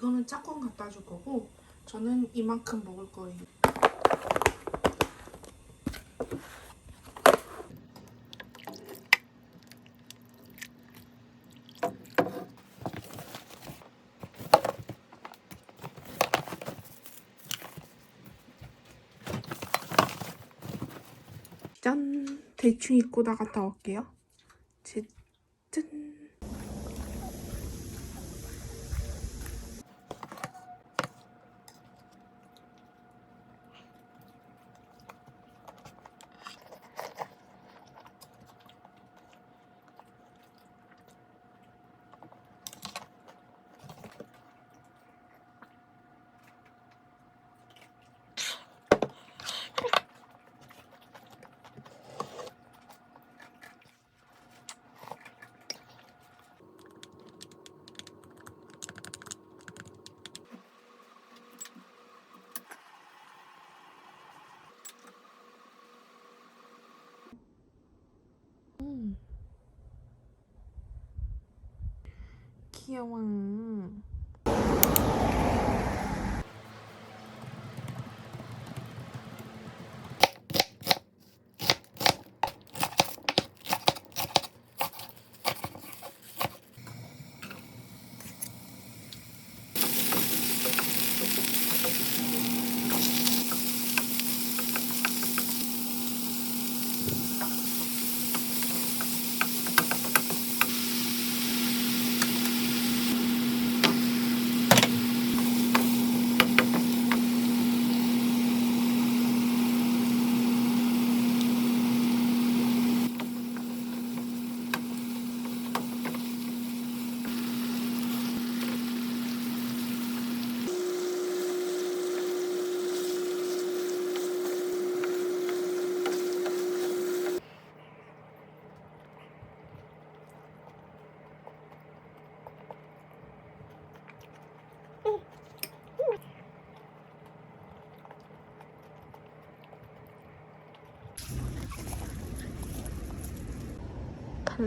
이거는 짝꿍 갖다 줄 거고 저는 이만큼 먹을 거예요. 짠! 대충 입고 나갔다 올게요. 제, 짠! 叶问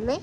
没